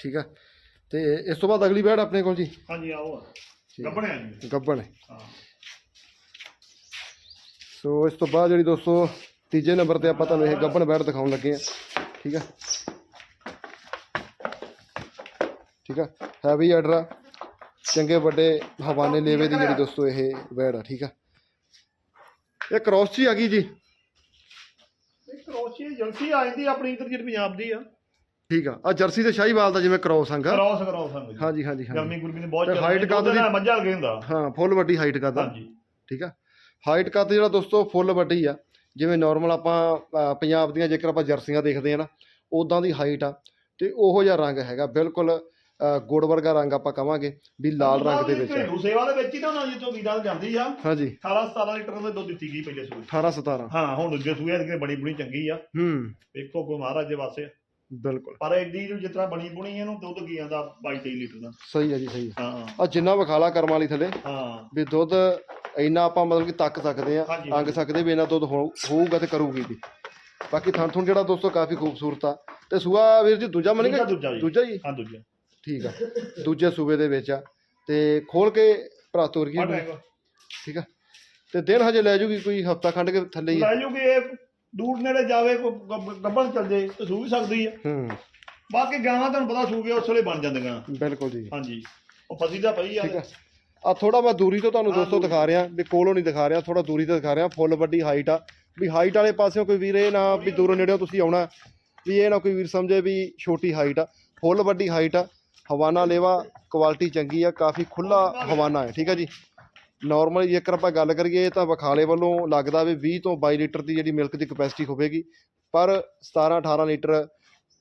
ਠੀਕ ਆ? ਤੇ ਇਸ ਤੋਂ ਬਾਅਦ ਅਗਲੀ ਵੈੜ ਆਪਣੇ ਕੋਲ ਜੀ। ਹਾਂਜੀ ਆਓ ਗੱਬਣਿਆ ਜੀ। ਗੱਬਣ। ਹੈ। ਹਾਂ ਸੋ ਇਸ ਤੋਂ ਬਾਅਦ ਜਿਹੜੀ ਦੋਸਤੋ ਤੀਜੇ ਨੰਬਰ ਤੇ ਆਪਾਂ ਤੁਹਾਨੂੰ ਇਹ ਗੱਬਣ ਬੈਟ ਦਿਖਾਉਣ ਲੱਗੇ ਆ। ਠੀਕ ਆ? ਠੀਕ ਆ? ਹੈਵੀ ਆਰਡਰ ਆ। ਚੰਗੇ ਵੱਡੇ ਹਵਾਨੇ ਲੇਵੇ ਦੀ ਜਿਹੜੀ ਦੋਸਤੋ ਇਹ ਬੈੜ ਆ ਠੀਕ ਆ? ਇਹ ਕ੍ਰੋਸ ਚ ਹੀ ਆ ਗਈ ਜੀ। ਇੱਕ ਰੋਚੀ ਏਜੰਸੀ ਆ ਜਾਂਦੀ ਆਪਣੀ ਇੱਧਰ ਜਿਹੜੀ ਪੰਜਾਬ ਦੀ ਆ। ਠੀਕ ਆ। ਆ ਜਰਸੀ ਤੇ ਸ਼ਾਹੀਵਾਲ ਦਾ ਜਿਵੇਂ ਕ੍ਰੋਸ ਸੰਗਾ ਕਰਾਓ ਕਰਾਓ ਸੰਗ ਹਾਂਜੀ ਹਾਂਜੀ ਹਾਂਜੀ। ਗਰਮੀ ਗੁਰਮੀ ਨੇ ਬਹੁਤ ਤੇ ਚੱਲਦੀ height ਕੱਦ ਦੀ- ਮੱਝਾਂ ਲਗੇ ਹੁੰਦਾ। ਹਾਂ ਫੁੱਲ ਵੱਡੀ ਹਾਈਟ ਕਰਦਾ ਹਾਂਜੀ। ਠੀਕ ਆ। ਹਾਈਟ ਕੱਦ ਜਿਹੜਾ ਦੋਸਤੋ? ਫੁੱਲ ਵੱਡੀ ਆ। ਜਿਵੇਂ ਨਾਰਮਲ ਆਪਾਂ ਅ, ਪੰਜਾਬ ਦੀਆਂ ਜੇਕਰ ਆਪਾਂ ਜਰਸੀਆਂ ਦੇਖਦੇ ਆ ਨਾ ਉਦਾਂ ਦੀ ਹਾਈਟ ਆ। ਤੇ ਉਹੋ ਜਿਹਾ ਰੰਗ ਹੈਗਾ। ਬਿਲਕੁਲ ਅ, ਗੁੜ ਵਰਗਾ ਰੰਗ ਆਪਾਂ ਕਵਾਂਗੇ ਵੀ ਲਾਲ ਰੰਗ ਦੇ ਵਿੱਚ ਆ। ਘਰੇਲੂ ਸੇਵਾ ਦੇ ਵਿੱਚ ਹੀ ਤਾਂ ਉਹਨਾਂ ਵੀਰਾਂ ਤੋਂ ਜਾਂਦੀ ਆ। ਹਾਂਜੀ। 18 17 ਲੀਟਰ ਦੇ ਦੁੱਧ ਦਿੱਤੀ ਗਈ ਪਹਿਲੇ ਸੂਏ। 18 17 ਹਾਂ ਹੁਣ ਦੂਜੇ ਸੂਏ ਦੀ ਬੜੀ ਬੁਣੀ ਚੰਗੀ ਆ। ਹੂੰ। ਵੇਖੋ ਕੋਈ ਮਹਾਰਾਜ ਦੇ ਵਾਸਤੇ ਬਿਲਕੁਲ। ਪਰ ਐਡੀ ਨੂੰ ਤਰ੍ਹਾਂ ਬਣੀ ਬੁਣੀ ਇਹਨੂੰ ਦੁੱਧ ਕੀ ਆਂਦਾ 22 23 ਲੀਟਰ ਦਾ। ਸਹੀ ਹੈ ਜੀ ਸਹੀ ਹੈ। ਹਾਂ। ਆ ਜਿੰਨਾ ਵਿਖਾਲਾ ਕਰਮ ਵਾਲੀ ਥੱਲੇ ਹਾਂ। ਵੀ ਦੁੱਧ ਇੰਨਾ ਆਪਾਂ ਮਤਲਬ ਕਿ ਤੱਕ ਸਕਦੇ ਆ ਹਾਂਜੀ, ਅੰਗ ਸਕਦੇ ਵੀ ਇਹਨਾਂ ਦੁੱਧ ਹੋ- ਹੋਊਗਾ ਤੇ ਕਰੂਗੀ ਵੀ। ਬਾਕੀ ਥਣ ਥਣ ਜਿਹੜਾ ਦੋਸਤੋ ਕਾਫੀ ਖੂਬਸੂਰਤ ਆ। ਤੇ ਸੂਆ ਵੀਰ ਜੀ ਦੂਜਾ ਮੰਨੇਗਾ ਦੂਜਾ ਦੂਜਾ ਜੀ। ਦੂਜਾ ਜੀ? ਹਾਂ ਦੂਜਾ। ਠੀਕ ਆ। ਦੂਜੇ ਸੂਬੇ ਦੇ ਵਿੱਚ ਆ। ਤੇ ਖੋਲ ਕੇ ਭਰਾ ਤੁਰ ਗਈ ਠੀਕ ਆ। ਤੇ ਦਿਨ ਹਜੇ ਲੈ ਜੂਗੀ ਕੋਈ ਹਫਤਾ ਖੰਡ ਕੇ ਥੱਲੇ ਹੀ ਆ। ਲੈ ਜੂਗੀ ਇਹ ਦੂਰ ਨੇੜੇ ਜਾਵੇ ਕੋਈ ਗੱਬ- ਗੱਭਣ ਚੱਲ ਜੇ ਤੇ ਸੂ ਵੀ ਸਕਦੀ ਆ। ਹੂੰ। ਬਾਕੀ ਗਾਵਾਂ ਤੁਹਾਨੂੰ ਪਤਾ ਸੂ ਕੇ ਉਸ ਵੇਲੇ ਬਣ ਜਾਂਦੀਆਂ। ਬਿਲਕੁਲ ਜੀ। ਹਾਂਜੀ। ਉਹ ਫਸੀ ਦਾ ਪਈ ਆ। ਠੀਕ ਆ। ਆ ਥੋੜਾ ਮੈਂ ਦੂਰੀ ਤੋਂ ਤੁਹਾਨੂੰ ਦੋਸਤੋ ਦਿਖਾ ਰਿਹਾ ਵੀ ਕੋਲੋਂ ਨਹੀਂ ਦਿਖਾ ਰਿਹਾ ਥੋੜਾ ਦੂਰੀ ਤੋਂ ਦਿਖਾ ਰਿਹਾ ਫੁੱਲ ਵੱਡੀ ਹਾਈਟ ਆ। ਵੀ ਹਾਈਟ ਵਾਲੇ ਪਾਸਿਓਂ ਕੋਈ ਵੀਰ ਇਹ ਨਾ ਵੀ ਦੂਰੋਂ ਨੇੜਿਓਂ ਤੁਸੀਂ ਆਉਣਾ ਵੀ ਇਹ ਨਾ ਕੋਈ ਵੀਰ ਸਮਝੇ ਵੀ ਛੋਟੀ ਹਾਈਟ ਆ। ਫੁੱਲ ਵੱਡੀ ਹਾਈਟ ਆ। ਹਵਾਨਾ ਲੇਵਾ ਕੁਆਲਿਟੀ ਚੰਗੀ ਆ ਕਾਫੀ ਖੁੱਲਾ ਹਵਾਨਾ ਹੈ ਠੀਕ ਆ ਜੀ। ਨਾਰਮਲੀ ਜੇਕਰ ਆਪਾਂ ਗੱਲ ਕਰੀਏ ਤਾਂ ਬਖਾਲੇ ਵੱਲੋਂ ਲੱਗਦਾ ਵੀ 20 ਤੋਂ 22 ਲੀਟਰ ਦੀ ਜਿਹੜੀ ਮਿਲਕ ਦੀ ਕਪੈਸਿਟੀ ਹੋਵੇਗੀ। ਪਰ 17 18 ਲੀਟਰ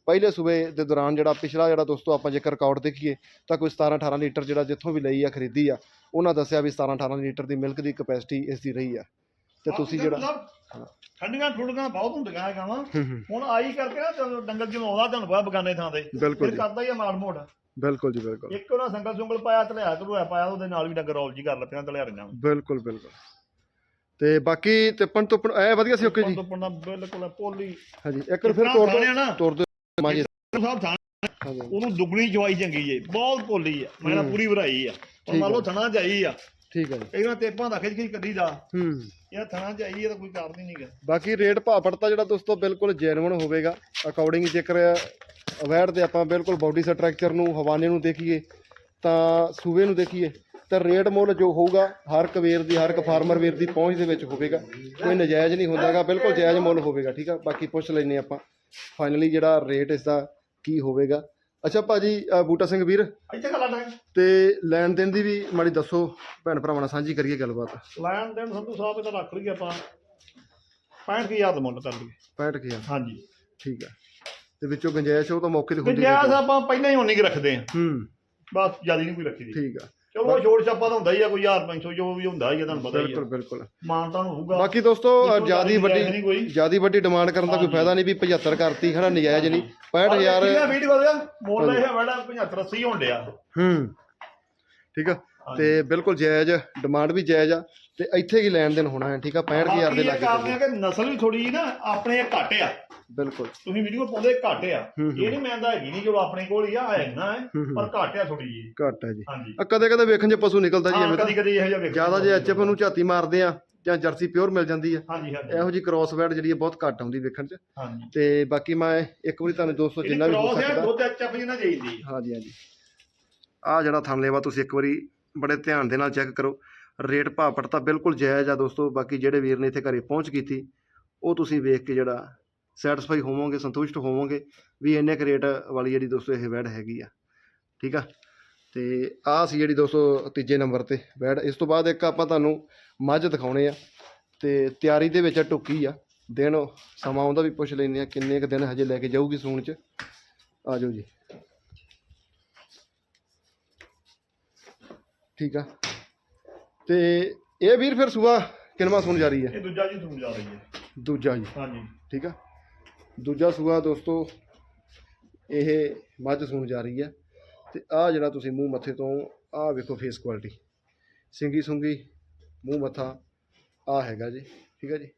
ਪਹਿਲੇ ਸੂਬੇ ਦੇ ਦੌਰਾਨ ਜਿਹੜਾ ਪਿਛਲਾ ਜਿਹੜਾ ਦੋਸਤੋ ਆਪਾਂ ਜੇਕਰ ਰਿਕਾਰਡ ਦੇਖੀਏ ਤਾਂ ਕੋਈ 17 18 ਲੀਟਰ ਜਿਹੜਾ ਜਿੱਥੋਂ ਵੀ ਲਈ ਆ ਖਰੀਦੀ ਆ ਉਹਨਾਂ ਦੱਸਿਆ ਵੀ 17 18 ਲੀਟਰ ਦੀ ਮਿਲਕ ਦੀ ਕਪੈਸਿਟੀ ਇਸ ਦੀ ਰਹੀ ਆ। ਤੇ ਤੁਸੀਂ ਜਿਹੜਾ ਠੰਡੀਆਂ ਠੁੱਡੀਆਂ ਬਹੁਤ ਹੁੰਦੀਆਂ ਹੈਗਾ ਵਾ। ਹੁਣ ਆਈ ਕਰਕੇ ਨਾ ਡੰਗਰ ਜਿਵੇਂ ਆਉਂਦਾ ਤੁਹਾਨੂੰ ਪਤਾ ਬਗਾਨੇ ਥਾਂ ਤੇ। ਬਿਲਕੁਲ ਫਿਰ ਜੀ। ਕਰਦਾ ਹੀ ਆ ਮਾੜ ਮੋੜ ਬਿਲਕੁਲ ਜੀ ਬਿਲਕੁਲ। ਇੱਕ ਉਹਨਾਂ ਸੰਗਲ ਸੁੰਗਲ ਪਾਇਆ ਤਲਿਆ ਤਲੂਆ ਪਾਇਆ ਉਹਦੇ ਨਾਲ ਵੀ ਡੰਗਰ ਰੌਲ ਜੀ ਕਰ ਲੱਪਿਆਂ ਤਲਿਆ ਰੰਗਾਂ ਬਿਲਕੁਲ ਬਿਲਕੁਲ। ਤੇ ਬਾਕੀ ਤਿੱਪਣ ਤੁੱਪਣ ਐ ਵਧੀਆ ਸੀ ਓਕੇ ਜੀ? ਤੋਂ ਪੰਨਾ ਬਿਲਕੁਲ ਪੋਲੀ। ਹਾਂਜੀ ਇੱਕ ਵਾਰ ਫਿਰ ਤੋੜ ਦੋ ਨਾ? ਤੋੜ ਦੋ ਮਾਜੀ ਸਾਹਿਬ ਥਾਂ ਹਾਂਜੀ। ਉਹਨੂੰ ਦੁੱਗਣੀ ਜਵਾਈ ਚੰਗੀ ਏ ਬਹੁਤ ਪੋਲੀ ਆ। ਮੈਂ ਨਾ। ਪੂਰੀ ਭਰਾਈ ਆ। ਠੀਕ ਮੰਨ ਲਓ। ਥਣਾ ਜਾਈ ਆ। ਠੀਕ ਹੈ ਜੀ। ਇਹਨਾਂ ਤੇਪਾਂ ਦਾ ਖਿੱਚ ਖਿੱਚ ਕੱਢੀ ਦਾ। ਹੂੰ। ਇਹ ਥਣਾ ਜਾਈ ਇਹ ਤਾਂ ਕੋਈ ਕਾਰਨ ਹੀ ਨਹੀਂਗਾ। ਬਾਕੀ ਰੇਟ ਭਾਅ ਪੜਤਾ ਜਿਹੜਾ ਦੋਸਤੋ ਬਿਲਕੁਲ ਜੈਨੂਇਨ ਹੋਵੇਗਾ। ਅਕੋਰਡਿੰਗ ਜੇਕਰ ਅਵੈਰ ਦੇ ਆਪਾਂ ਬਿਲਕੁਲ ਬਾਡੀ ਸਟਰਕਚਰ ਨੂੰ, ਹਵਾਨੇ ਨੂੰ ਦੇਖੀਏ, ਤਾਂ ਸੂਬੇ ਨੂੰ ਦੇਖੀਏ, ਤਾਂ ਰੇਟ ਮੁੱਲ ਜੋ ਹੋਊਗਾ, ਹਰ ਇੱਕ ਵੇਰ ਦੀ, ਹਰ ਇੱਕ ਫਾਰਮਰ ਵੀਰ ਦੀ ਪਹੁੰਚ ਦੇ ਵਿੱਚ ਹੋਵੇਗਾ। ਕੋਈ ਨਜਾਇਜ਼ ਨਹੀਂ ਹੁੰਦਾਗਾ ਬਿਲਕੁਲ ਜਾਇਜ਼ ਮੁੱਲ ਹੋਵੇਗਾ, ਠੀਕ ਆ? ਬਾਕੀ ਪੁੱਛ ਲੈਨੇ ਆਪਾਂ। ਫਾਈਨਲੀ ਜਿਹੜਾ ਰੇਟ ਇਸ ਦਾ ਕੀ ਹੋਵੇਗਾ ਅੱਛਾ ਭਾਜੀ ਅ, ਬੂਟਾ ਸਿੰਘ ਵੀਰ। ਇੱਥੇ ਗੱਲਾਂ ਟਾਈਮ। ਤੇ ਲੈਣ ਦੇਣ ਦੀ ਵੀ ਮਾੜੀ ਦੱਸੋ ਭੈਣ ਭਰਾਵਾਂ ਨਾਲ ਸਾਂਝੀ ਕਰੀਏ ਗੱਲਬਾਤ। ਲੈਣ ਦੇਣ ਸੰਧੂ ਸਾਹਿਬ ਇਹ ਤਾਂ ਰੱਖ ਲਈਏ ਆਪਾਂ। 65000 ਦਾ ਮੁੱਲ ਕਰ ਲਈਏ 65000 ਹਾਂਜੀ। ਠੀਕ ਆ। ਤੇ ਵਿੱਚੋਂ ਗੁੰਜਾਇਸ਼ ਉਹ ਤਾਂ ਮੌਕੇ ਤੇ ਹੁੰਦੀ ਗੁੰਜਾਇਸ਼ ਆਪਾਂ ਪਹਿਲਾਂ ਹੀ ਉਨੀ ਕੁ ਰੱਖਦੇ ਆ ਹੂੰ। ਬਸ ਜ਼ਿਆਦਾ ਨਹੀਂ ਕੋਈ ਰੱਖੀ ਦੀ। ਠੀਕ ਆ। ਚਲੋ ਛੋੜ ਛਾਪਾ ਤਾਂ ਹੁੰਦਾ ਹੀ ਆ ਕੋਈ 1500 ਜੋ ਵੀ ਹੁੰਦਾ ਹੀ ਆ ਤੁਹਾਨੂੰ ਪਤਾ ਹੀ ਬਿਲਕੁਲ ਆ। ਬਿਲਕੁਲ ਮਾਨਤਾ ਨੂੰ ਹੋਊਗਾ। ਬਾਕੀ ਦੋਸਤੋ ਜਿਆਦੀ ਵੱਡੀ ਕੋਈ। ਜਿਆਦੀ ਵੱਡੀ ਡਿਮਾਂਡ ਕਰਨ ਦਾ ਕੋਈ। ਫਾਇਦਾ ਨਹੀਂ ਵੀ 75 ਕਰਤੀ ਹਨਾ ਨਜਾਇਜ਼ ਨਹੀਂ। 65000 ਇਹ ਵੀਡੀਓ ਦਾ ਮੁੱਲ ਇਹ ਵੜਾ 75 80 ਹੋਣ ਡਿਆ। ਹੂੰ। ਠੀਕ ਆ? ਤੇ ਬਿਲਕੁਲ ਜਾਇਜ਼ ਡਿਮਾਂਡ ਵੀ ਜਾਇਜ਼ ਆ ਤੇ ਇੱਥੇ ਕੀ ਲੈਣ ਦੇਣ ਹੋਣਾ ਹੈ ਠੀਕ ਆ? 65000 ਦੇ ਬਾਕੀ ਇਹ ਲੱਗੇ ਕਰਦੇ ਆ ਕਿ ਨਸਲ ਵੀ ਥੋੜੀ ਨਾ ਆਪਣੇ ਘੱਟ ਆ। ਬਿਲਕੁਲ। ਤੁਸੀਂ ਵੀਡੀਓ ਪਾਉਂਦੇ ਘੱਟ ਆ। ਇਹ ਨਹੀਂ ਮੈਂਦਾ ਹੈਗੀ ਨਹੀਂ ਜੋ ਆਪਣੇ ਕੋਲ ਹੀ ਆ ਹੈ ਨਾ ਹੈ। ਪਰ ਘੱਟ ਆ ਥੋੜੀ ਜੀ ਘੱਟ ਹੈ ਜੀ। ਹਾਂਜੀ। ਆ ਕਦੇ ਕਦੇ ਵੇਖਣ 'ਚ ਪਸ਼ੂ ਨਿਕਲਦਾ ਜੀ ਐਵੇਂ ਕਦੀ ਕਦੀ ਇਹੋ ਜਿਹਾ ਵੇਖੋ ਜ਼ਿਆਦਾ ਜੇ ਐਚਐਫ ਨੂੰ ਝਾਤੀ ਮਾਰਦੇ ਆ ਜਾਂ ਜਰਸੀ ਪਿਓਰ ਮਿਲ ਜਾਂਦੀ ਆ ਹਾਂਜੀ ਹਾਂਜੀ। ਇਹੋ ਜੀ ਕ੍ਰਾਸ ਵੈਡ ਜਿਹੜੀ ਆ ਬਹੁਤ ਘੱਟ ਆਉਂਦੀ ਵੇਖਣ 'ਚ। ਹਾਂਜੀ। ਤੇ ਬਾਕੀ ਮੈਂ ਇੱਕ ਵਾਰੀ ਤੁਹਾਨੂੰ ਦੋਸਤੋ ਜਿੰਨਾ ਵੀ ਹੋ ਸਕਦਾ। ਦੁੱਧ ਚੱਪ ਜਿੰਨਾ ਚਾਹੀਦੀ ਹਾਂਜੀ ਹਾਂਜੀ। ਆ ਜਿਹੜਾ ਥਣ ਲੇਵਾ ਤੁਸੀਂ ਇੱਕ ਵਾਰੀ ਬੜੇ ਧਿਆਨ ਦੇ ਨਾਲ ਚੈੱਕ ਕਰੋ। ਰੇਟ ਭਾਅ ਪੜਤਾ ਬਿਲਕੁਲ ਜਾਇਜ਼ ਆ ਦੋਸਤੋ। ਬਾਕੀ ਜਿਹੜੇ ਵੀਰ ਨੇ ਇੱਥੇ ਘਰੇ ਪਹੁੰਚ ਕੀਤੀ ਉਹ ਤੁਸੀਂ ਵੇਖ ਕੇ ਜਿਹੜਾ ਸੈਟੀਸਫਾਈ ਹੋਵੋਗੇ ਸੰਤੁਸ਼ਟ ਹੋਵੋਗੇ ਵੀ ਇੰਨੇ ਕੁ ਰੇਟ ਵਾਲੀ ਜਿਹੜੀ ਦੋਸਤੋ ਇਹ ਵੈਡ ਹੈਗੀ ਆ ਠੀਕ ਆ? ਤੇ ਆਹ ਸੀ ਜਿਹੜੀ ਦੋਸਤੋ ਤੀਜੇ ਨੰਬਰ ਤੇ ਵੈਡ ਇਸ ਤੋਂ ਬਾਅਦ ਇੱਕ ਆਪਾਂ ਤੁਹਾਨੂੰ ਮੱਝ ਦਿਖਾਉਣੇ ਆ ਤੇ ਤਿਆਰੀ ਦੇ ਵਿੱਚ ਟੁੱਕੀ ਆ। ਦਿਨ ਸਮਾਂ ਉਹਦਾ ਵੀ ਪੁੱਛ ਲੈਂਦੇ ਆ ਕਿੰਨੇ ਕੁ ਦਿਨ ਹਜੇ ਲੈ ਕੇ ਜਾਊਗੀ ਸੂਣ ਚ। ਆ ਜਾਓ ਜੀ। ਠੀਕ ਆ। ਤੇ ਇਹ ਵੀਰ ਫਿਰ ਸੂਆ ਕਿਨਵਾ ਸੁਣ ਜਾ ਰਹੀ ਹੈ ਇਹ ਦੂਜਾ ਜੀ ਤੁਹਾਨੂੰ ਜਾ ਰਹੀ ਹੈ ਦੂਜਾ ਜੀ। ਹਾਂਜੀ। ਠੀਕ ਆ। ਦੂਜਾ ਸੂਆ ਦੋਸਤੋ ਇਹ ਮੱਝ ਸੂਣ ਜਾ ਰਹੀ ਹੈ ਤੇ ਆ ਜਿਹੜਾ ਤੁਸੀਂ ਮੂੰਹ ਮੱਥੇ ਤੋਂ ਆ ਵੇਖੋ ਫੇਸ ਕੁਆਲਿਟੀ ਸਿੰਗੀ ਸੁੰਗੀ ਮੂੰਹ ਮੱਥਾ ਆ ਹੈਗਾ ਜੀ ਠੀਕ ਹੈ ਜੀ।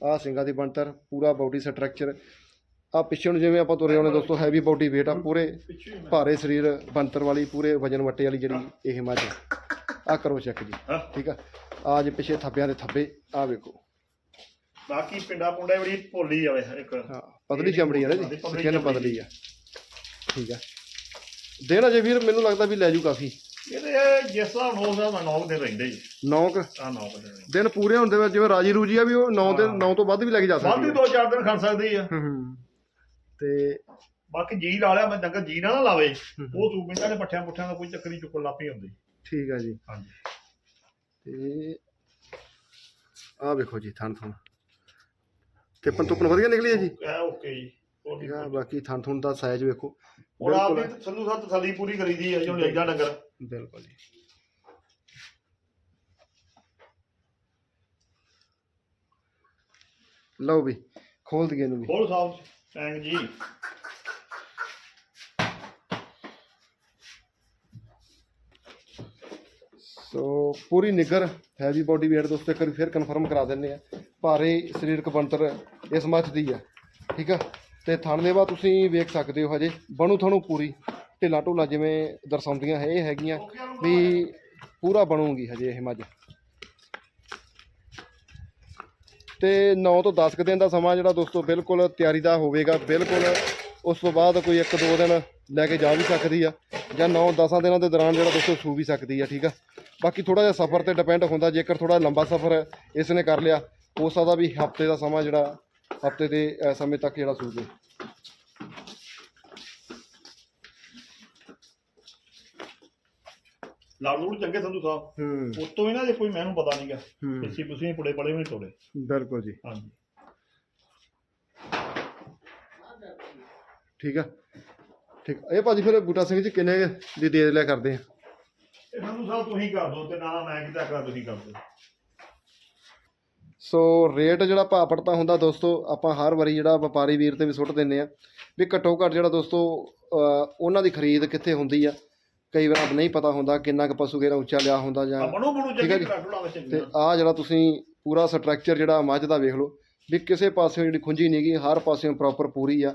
ਆ ਸਿੰਗਾਂ ਦੀ ਬਣਤਰ ਪੂਰਾ ਬਾਡੀ ਸਟਰਕਚਰ ਆ ਪਿੱਛੇ ਨੂੰ ਜਿਵੇਂ ਆਪਾਂ ਤੁਰੇ ਆਉਣੇ ਦੋਸਤੋ ਹੈਵੀ ਬਾਡੀ weight ਆ ਪੂਰੇ ਭਾਰੇ ਸਰੀਰ ਬਣਤਰ ਵਾਲੀ ਪੂਰੇ ਵਜਨ ਵੱਟੇ ਵਾਲੀ ਜਿਹੜੀ ਇਹ ਮੱਝ ਆ। ਕਰੋ ਚੈੱਕ ਜੀ। ਠੀਕ ਆ। ਆ ਜੇ ਪਿੱਛੇ ਥੱਬਿਆਂ ਦੇ ਥੱਬੇ ਆ ਵੇਖੋ। ਬਾਕੀ ਪਿੰਡਾ ਪੁੰਡਾ ਬੜੀ ਭੋਲੀ ਆਵੇ ਇੱਕ। ਹਾਂ ਪਤਲੀ ਚਮੜੀ ਆ ਨਾ ਜੀ ਪਤਲੀ ਸਕਿਨ ਚਮੜੀ। ਪਤਲੀ ਆ। ਠੀਕ ਆ। ਦੇਣਾ ਜੇ ਵੀਰ ਮੈਨੂੰ ਲੱਗਦਾ ਵੀ ਲੈ ਜੂ ਕਾਫੀ। ਇਹਦੇ ਜਿਸ ਹਿਸਾਬ ਨਾਲ ਉਸ ਹਿਸਾਬ ਨਾਲ ਨੌ ਦਿਨ ਰਹਿੰਦੇ ਜੀ। 9 ਆ ਨੌ ਦਿਨ ਰਹਿੰਦੇ। ਦਿਨ ਪੂਰੇ ਹੁੰਦੇ ਵੇ ਜਿਵੇਂ ਰਾਜੀ ਰੂਜੀ ਆ ਵੀ ਉਹ 9 ਦਿਨ 9 ਤੋਂ ਵੱਧ ਵੀ ਲੈ ਕੇ ਜਾ ਵੱਧ ਸਕਦੀ ਹੀ ਦੋ ਚਾਰ ਦਿਨ ਖੜ ਸਕਦੀ ਆ। ਹੂੰ ਹੂੰ। ਤੇ ਬਾਕੀ ਜੀ ਲਾ ਲਿਆ ਮੈਂ ਡੰਗਰ ਜੀ ਨਾ ਨਾ ਲਾਵੇ ਹੂੰ। ਉਹ ਤੂੰ ਪਿੰਡਾਂ ਦੇ ਪੱਠਿਆਂ ਪੁੱਠਿਆਂ ਦਾ ਕੋਈ ਚੱਕਰੀ ਚੁੱਕਣ ਲੱਪੀ ਹੁੰਦੀ। ਠੀਕ ਆ ਜੀ। ਹਾਂਜੀ। ਤੇ ਆ ਵੇਖੋ ਜੀ ਥਣ ਥਣ। ਤੇ ਪੰਤੁਪਨ ਵਧੀਆ ਨਿਕਲੀ ਹੈ ਜੀ? ਐ ਓਕੇ ਜੀ ਹੋਰ ਠੀਕ ਨਹੀਂ ਆ ਬਾਕੀ ਥਣ ਥਣ ਦਾ ਸਾਈਜ਼ ਵੇਖੋ। ਹੁਣ ਆਪ ਬਿਲਕੁਲ। ਵੀ ਸੰਧੂ ਸਾਹਿਬ ਤਸੱਲੀ ਪੂਰੀ ਕਰੀਦੀ ਆ ਜੋ ਲੈਦਾ ਡੰਗਰ। ਬਿਲਕੁਲ ਜੀ। ਲਓ ਵੀ ਖੋਲ ਦਈਏ ਇਹਨੂੰ ਵੀ। ਹੋਰ ਸਾਹਿਬ ਟੈਂਗ ਜੀ। ਸੋ ਪੂਰੀ ਨਿਗਰ ਹੈਵੀ ਬਾਡੀ weight ਦੋਸਤੋ ਇੱਕ ਵਾਰੀ ਫਿਰ ਕਨਫਰਮ ਕਰਾ ਦਿੰਨੇ ਆ ਭਾਰੇ ਸਰੀਰਕ ਬਣਤਰ ਇਸ ਮੱਝ ਦੀ ਆ। ਠੀਕ ਆ? ਤੇ ਥਣ ਤੁਸੀਂ ਵੇਖ ਸਕਦੇ ਹੋ ਹਜੇ। ਬਣੂ ਤੁਹਾਨੂੰ ਪੂਰੀ। ਢਿੱਲਾ ਢੋਲਾ ਜਿਵੇਂ ਦਰਸਾਉਂਦੀਆਂ ਹੈ ਇਹ ਹੈਗੀਆਂ ਵੀ ਪੂਰਾ ਬਣੂਗੀ ਹਜੇ ਇਹ ਮੱਝ। ਤੇ 9 ਤੋਂ 10 ਕੁ ਦਿਨ ਦਾ ਸਮਾਂ ਜਿਹੜਾ ਦੋਸਤੋ ਬਿਲਕੁਲ ਤਿਆਰੀ ਦਾ ਹੋਵੇਗਾ। ਬਿਲਕੁਲ ਉਸ ਤੋਂ ਬਾਅਦ ਕੋਈ 1-2 ਦਿਨ ਲੈ ਕੇ ਜਾ ਵੀ ਸਕਦੀ ਆ ਜਾਂ 9-10 ਦਿਨਾਂ ਦੇ ਦੌਰਾਨ ਜਿਹੜਾ ਦੋਸਤੋ ਸੂ ਵੀ ਸਕਦੀ ਆ, ਠੀਕ ਆ? ਬਾਕੀ ਥੋੜਾ ਜਿਹਾ ਸਫ਼ਰ ਤੇ ਡਿਪੈਂਡ ਹੁੰਦਾ। ਜੇਕਰ ਥੋੜਾ ਲੰਬਾ ਸਫ਼ਰ ਇਸ ਨੇ ਕਰ ਲਿਆ, ਹੋ ਸਕਦਾ ਵੀ ਹਫ਼ਤੇ ਦਾ ਸਮਾਂ ਜਿਹੜਾ ਹਫ਼ਤੇ ਦੇ ਅ, ਸਮੇਂ ਤੱਕ ਜਿਹੜਾ ਸੂ ਜੇ ਲੜ ਲੂੜ ਚੰਗੇ ਸੰਧੂ ਸਾਹਿਬ। ਹੂੰ। ਉਤੋਂ ਇਹਨਾਂ ਦੇ ਕੋਈ ਮੈਨੂੰ ਪਤਾ ਨਹੀਂਗਾ ਹੂੰ। ਪੁੱਛੀ ਪੁੜੇ ਪੜੇ ਵੀ ਨਹੀਂ ਤੋੜੇ। ਬਿਲਕੁਲ ਜੀ। ਹਾਂਜੀ। ਠੀਕ ਆ। ਠੀਕ। ਇਹ ਭਾਜੀ ਫਿਰ ਬੂਟਾ ਸਿੰਘ ਜੀ ਕਿੰਨੇ ਦੀ ਦੇ ਲਿਆ ਕਰਦੇ ਆ? ਇਹ ਸੰਧੂ ਸਾਹਿਬ ਤੁਸੀਂ ਕਰ ਦੋ ਤੇ ਨਾ ਮੈਂ ਕਿਤਾ ਕਰਾਂ ਤੁਸੀਂ ਕਰ ਦੋ ਸੋ ਰੇਟ ਜਿਹੜਾ ਭਾਅ ਪੜਤਾ ਹੁੰਦਾ ਦੋਸਤੋ ਆਪਾਂ ਹਰ ਵਾਰੀ ਜਿਹੜਾ ਵਪਾਰੀ ਵੀਰ ਤੇ ਵੀ ਸੁੱਟ ਦਿੰਨੇ ਆ ਵੀ ਘੱਟੋ ਘੱਟ ਜਿਹੜਾ ਦੋਸਤੋ ਉਹਨਾਂ ਦੀ ਖਰੀਦ ਕਿੱਥੇ ਹੁੰਦੀ ਆ। ਕਈ ਵਾਰ ਨਹੀਂ ਪਤਾ ਹੁੰਦਾ ਕਿੰਨਾ ਕੁ ਪਸ਼ੂ ਕਿਹੜਾ ਉੱਚਾ ਲਿਆ ਹੁੰਦਾ ਜਾਂ ਠੀਕ ਹੈ ਜੀ। ਤੇ ਆ ਜਿਹੜਾ ਤੁਸੀਂ ਪੂਰਾ ਸਟਰਕਚਰ ਜਿਹੜਾ ਮੱਝ ਦਾ ਵੇਖ ਲਓ ਵੀ ਕਿਸੇ ਪਾਸਿਓਂ ਜਿਹੜੀ ਖੁੰਝੀ ਨਹੀਂਗੀ ਹਰ ਪਾਸਿਓਂ ਪ੍ਰੋਪਰ ਪੂਰੀ ਆ।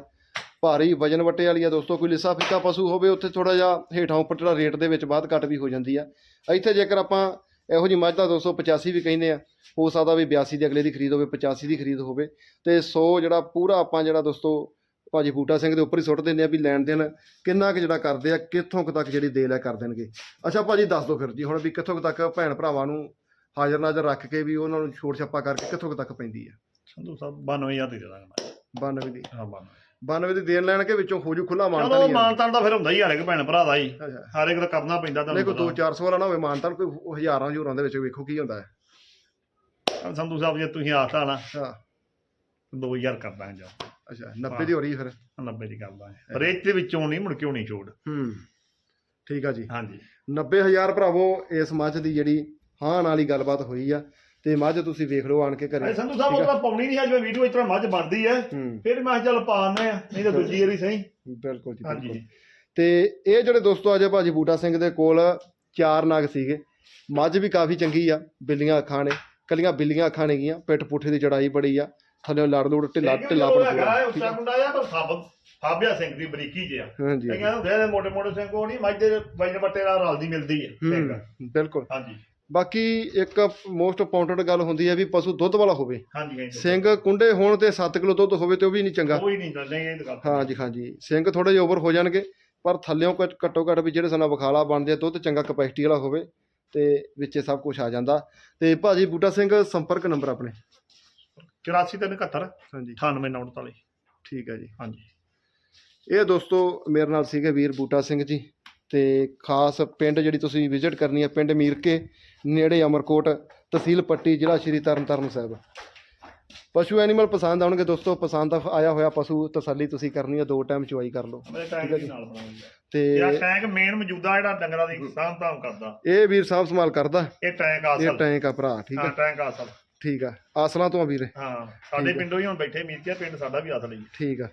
ਭਾਰੀ ਵਜਨ ਵਟੇ ਵਾਲੀ ਆ ਦੋਸਤੋ ਕੋਈ ਲਿੱਸਾ ਫਿੱਕਾ ਪਸ਼ੂ ਹੋਵੇ ਉੱਥੇ ਥੋੜਾ ਜਿਹਾ ਹੇਠਾਂ ਉੱਪਰ ਜਿਹੜਾ ਰੇਟ ਦੇ ਵਿੱਚ ਬਾਅਦ ਘੱਟ ਵੀ ਹੋ ਜਾਂਦੀ ਆ। ਇੱਥੇ ਜੇਕਰ ਆਪਾਂ ਇਹੋ ਜੀ ਮੱਝ ਦਾ 285 ਵੀ ਕਹਿੰਦੇ ਆ ਹੋ ਸਕਦਾ ਵੀ 82 ਦੀ ਅਗਲੇ ਦੀ ਖਰੀਦ ਹੋਵੇ 85 ਦੀ ਖਰੀਦ ਹੋਵੇ। ਤੇ 100 ਜਿਹੜਾ ਪੂਰਾ ਆਪਾਂ ਜਿਹੜਾ ਦੋਸਤੋ ਭਾਜੀ ਬੂਟਾ ਸਿੰਘ ਦੇ ਉੱਪਰ ਹੀ ਸੁੱਟ ਦਿੰਦੇ ਆ ਵੀ ਲੈਣ ਦੇਣ ਕਿੰਨਾ ਕੁ ਜਿਹੜਾ ਕਰਦੇ ਆ ਕਿੱਥੋਂ ਕੁ ਤੱਕ ਜਿਹੜੀ ਦੇ ਲੈ ਕਰ ਦੇਣਗੇ। ਅੱਛਾ ਭਾਜੀ ਦੱਸ ਦਿਓ ਫਿਰ ਜੀ ਹੁਣ ਵੀ ਕਿੱਥੋਂ ਕੁ ਤੱਕ ਭੈਣ ਭਰਾਵਾਂ ਨੂੰ ਹਾਜ਼ਰ ਨਾਜ਼ਰ ਰੱਖ ਕੇ ਵੀ ਉਹਨਾਂ ਨੂੰ ਛੋੜ ਛਾਪਾ ਕਰਕੇ ਕਿੱਥੋਂ ਕੁ ਤੱਕ ਪੈਂਦੀ ਆ? ਸੰਧੂ ਸਾਹਿਬ 92000 ਦੀ ਦੇ ਦਾਂਗਾ ਮੈਂ। 92 ਦੀ। ਹਾਂ 92 92 ਦੀ ਦੇਣ ਲੈਣ ਕੇ ਵਿੱਚੋਂ ਹੋ ਜੂ ਖੁੱਲਾ ਮਾਨਤਾ ਚਲੋ ਨਹੀਂ ਆ ਮਾਨਤਾਨ ਦਾ ਫਿਰ ਹੁੰਦਾ ਹੀ ਹਰ ਇੱਕ ਭੈਣ ਭਰਾ ਦਾ ਹੀ। ਅੱਛਾ। ਹਰ ਇੱਕ ਦਾ ਕਰਨਾ ਪੈਂਦਾ ਨਹੀਂ ਕੋਈ ਤੁਹਾਨੂੰ 2-400 ਵਾਲਾ ਨਾ ਹੋਵੇ ਮਾਨਤਾ ਕੋਈ ਉਹ ਹਜ਼ਾਰਾਂ ਹਜ਼ੂਰਾਂ ਦੇ ਵਿੱਚ ਵੇਖੋ ਕੀ ਹੁੰਦਾ ਹੈ। ਪਤਾ। ਸੰਧੂ ਸਾਹਿਬ ਜੇ ਤੁਸੀਂ ਆਖਤਾ ਨਾ ਹਾਂ 2000 ਕਰ ਦਾਂਗੇ ਜਾ। ਅੱਛਾ 90 ਦੀ ਹੋ ਰਹੀ ਫਿਰ? 90 ਦੀ ਕਰ ਦਾਂਗੇ। ਪਰ ਇਹ ਦੇ ਵਿੱਚੋਂ ਨਹੀਂ ਮੁੜ ਕੇ ਹੋਣੀ ਛੋੜ ਹੂੰ ਠੀਕ ਆ ਜੀ। ਹਾਂਜੀ। 90000 ਭਰਾਵੋ ਇਸ ਮੱਝ ਦੀ ਜਿਹੜੀ ਹਾਂ ਵਾਲੀ ਗੱਲਬਾਤ ਹੋਈ ਆ ਤੇ ਮੱਝ ਤੁਸੀਂ ਵੇਖ ਲਓ ਆਣ ਕੇ ਘਰੇ। ਸੰਧੂ ਸਾਹਿਬ। ਉਹ ਪਾਉਣੀ ਨਹੀਂ ਹੈ ਜਿਵੇਂ ਵੀਡੀਓ ਇਸ ਤਰ੍ਹਾਂ ਮੱਝ ਬਣਦੀ ਹੈ। ਹੂੰ। ਫਿਰ ਮੈਂ ਕਿਹਾ ਚੱਲ ਪਾਉਂਦੇ ਆ ਨਹੀਂ ਤਾਂ ਦੂਜੀ ਵਾਰੀ ਸਹੀ। ਬਿਲਕੁਲ ਜੀ ਹਾਂਜੀ। ਤੇ ਇਹ ਜਿਹੜੇ ਦੋਸਤੋ ਅੱਜ ਭਾਜੀ ਬੂਟਾ ਸਿੰਘ ਦੇ ਕੋਲ ਚਾਰ ਨਗ ਸੀਗੇ। ਮੱਝ ਵੀ ਕਾਫੀ ਚੰਗੀ ਆ ਬਿੱਲੀਆਂ ਅੱਖਾਂ ਨੇ। ਕੱਲੀਆਂ ਬਿੱਲੀਆਂ ਅੱਖਾਂ ਨੇਗੀਆਂ ਪਿੱਠ ਪੁੱਠੇ ਦੀ ਚੜਾਈ ਬੜੀ ਆ। ਥੱਲੇ ਲੜ ਲੂੜ ਢਿੱਲਾ ਢਿੱਲਾ ਪਰ ਹੈਗਾ ਉਸ ਦਾ ਮੁੰਡਾ ਆ ਪਰ ਸਾਬ ਸਾਬਿਆ ਸਿੰਘ ਦੀ ਬਰੀਕੀ ਜਿਆ ਹਾਂਜੀ ਕਈਆਂ ਨੂੰ ਦੇ ਮੋਟੇ ਮੋਟੇ ਸਿੰਘ ਉਹ ਨਹੀਂ ਮੱਝ ਦੇ ਵਜਨ ਵੱਟੇ ਨਾਲ ਰਲਦੀ ਮਿਲਦੀ। ਹੂੰ ਬਿਲਕੁਲ। ਹਾਂਜੀ। ਬਾਕੀ ਇੱਕ ਮੋਸਟ ਇੰਪੋਰਟੈਂਟ ਗੱਲ ਹੁੰਦੀ ਹੈ ਵੀ ਪਸ਼ੂ ਦੁੱਧ ਵਾਲਾ ਹੋਵੇ। ਹਾਂਜੀ ਹਾਂਜੀ। ਸਿੰਘ ਕੁੰਡੇ ਹੋਣ ਤੇ 7 ਕਿਲੋ ਦੁੱਧ ਹੋਵੇ ਤੇ ਉਹ ਵੀ ਨਹੀਂ ਚੰਗਾ। ਕੋਈ ਨਹੀਂ ਨਹੀਂ ਇਹ ਗੱਲ ਹਾਂਜੀ ਹਾਂਜੀ। ਸਿੰਘ ਥੋੜੇ ਜਿਹਾ ਓਵਰ ਹੋ ਜਾਣਗੇ ਪਰ ਥੱਲਿਓਂ ਘੱਟ- ਘੱਟੋ ਘੱਟ ਵੀ ਜਿਹੜੇ ਸਾਡਾ ਵਿਖਾਲਾ ਬਣਦੇ ਆ ਦੁੱਧ ਚੰਗਾ ਕਪੈਸਿਟੀ ਵਾਲਾ ਹੋਵੇ ਤੇ ਵਿੱਚੇ ਸਭ ਕੁਝ ਆ ਜਾਂਦਾ। ਤੇ ਭਾਜੀ ਬੂਟਾ ਸਿੰਘ ਸੰਪਰਕ ਨੰਬਰ ਆਪਣੇ। 84 ਤਿੰਨ 71 ਹਾਂਜੀ। 98 ਠੀਕ ਹੈ ਜੀ। ਹਾਂਜੀ। ਇਹ ਦੋਸਤੋ ਮੇਰੇ ਨਾਲ ਸੀਗੇ ਵੀਰ ਬੂਟਾ ਸਿੰਘ ਜੀ ਤੇ ਖਾਸ ਪਿੰਡ ਜਿਹੜੀ ਤੁਸੀਂ ਵਿਜ਼ਿਟ ਕਰਨੀ ਹੈ ਪਿੰਡ ਮੀਰਕੇ ਨੇੜੇ ਅਮਰਕੋਟ ਤਹਿਸੀਲ ਪੱਟੀ ਜ਼ਿਲ੍ਹਾ ਸ਼੍ਰੀ ਤਰਨਤਾਰਨ ਸਾਹਿਬ। ਪਸ਼ੂ ਐਨੀਮਲ ਪਸੰਦ ਆਉਣਗੇ ਦੋਸਤੋ ਪਸੰਦ ਆਇਆ ਹੋਇਆ ਪਸ਼ੂ ਤਸੱਲੀ ਤੁਸੀਂ ਕਰਨੀ ਹੈ ਦੋ ਟਾਈਮ ਚੁਆਈ ਕਰ ਲਓ। ਮੇਰੇ ਟੈਂਕ ਦੇ ਨਾਲ ਬਣਾਉਂਦੇ। ਤੇ ਜਿਹੜਾ ਟੈਂਕ ਮੇਨ ਮੌਜੂਦਾ ਜਿਹੜਾ ਡੰਗਰਾਂ ਦੀ ਸਾਂਭ ਤਾਂਭ ਕਰਦਾ। ਇਹ ਵੀਰ ਸਾਹਿਬ ਸੰਭਾਲ ਕਰਦਾ? ਇਹ ਟੈਂਕ ਇਹ ਆਸਲ ਟੈਂਕ ਆ ਭਰਾ ਠੀਕ ਹਾਂ? ਆ ਟੈਂਕ ਆਸਲ ਠੀਕ ਆ। ਆਸਲਾਂ ਤੋਂ ਆ ਵੀਰੇ? ਹਾਂ ਸਾਡੇ ਪਿੰਡੋਂ ਹੀ ਹੁਣ ਬੈਠੇ ਮੀਰਕਿਆ ਪਿੰਡ ਸਾਡਾ ਵੀ ਆਸਲ ਹੀ। ਠੀਕ ਆ।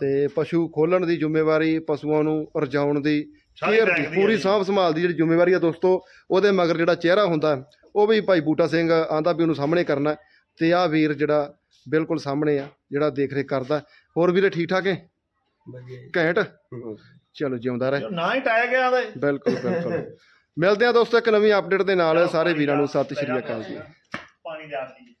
ਤੇ ਪਸ਼ੂ ਖੋਲਣ ਦੀ ਜ਼ਿੰਮੇਵਾਰੀ ਪਸ਼ੂਆਂ ਨੂੰ ਰਜਾਉਣ ਦੀ ਕੇਅਰ ਟੈਂਕ ਦੀ ਦੀ ਪੂਰੀ। ਸਾਂਭ ਸੰਭਾਲ ਦੀ ਜਿਹੜੀ ਜ਼ਿੰਮੇਵਾਰੀ ਆ ਦੋਸਤੋ ਉਹਦੇ ਮਗਰ ਜਿਹੜਾ ਚਿਹਰਾ ਹੁੰਦਾ ਉਹ ਵੀ ਭਾਈ ਬੂਟਾ ਸਿੰਘ ਆਂਦਾ ਵੀ ਉਹਨੂੰ ਸਾਹਮਣੇ ਕਰਨਾ। ਤੇ ਆ ਵੀਰ ਜਿਹੜਾ ਬਿਲਕੁਲ ਸਾਹਮਣੇ ਆ ਜਿਹੜਾ ਦੇਖ ਰੇਖ ਕਰਦਾ। ਹੋਰ ਵੀਰੇ ਠੀਕ ਠਾਕ ਹੈ ਘੈਂਟ? ਚਲੋ ਜਿਉਂਦਾ ਰਹੇ। ਨਾ ਹੀ ਟਾਇਆ ਗਿਆ ਤੇ ਬਿਲਕੁਲ ਬਿਲਕੁਲ। ਮਿਲਦੇ ਆ ਦੋਸਤੋ ਇੱਕ ਨਵੀਂ ਅਪਡੇਟ ਦੇ ਨਾਲ। ਸਾਰੇ ਵੀਰਾਂ ਨੂੰ ਸਤਿ ਸ਼੍ਰੀ ਅਕਾਲ ਜੀ। ਪਾਣੀ ਜਾ ਰਹੀ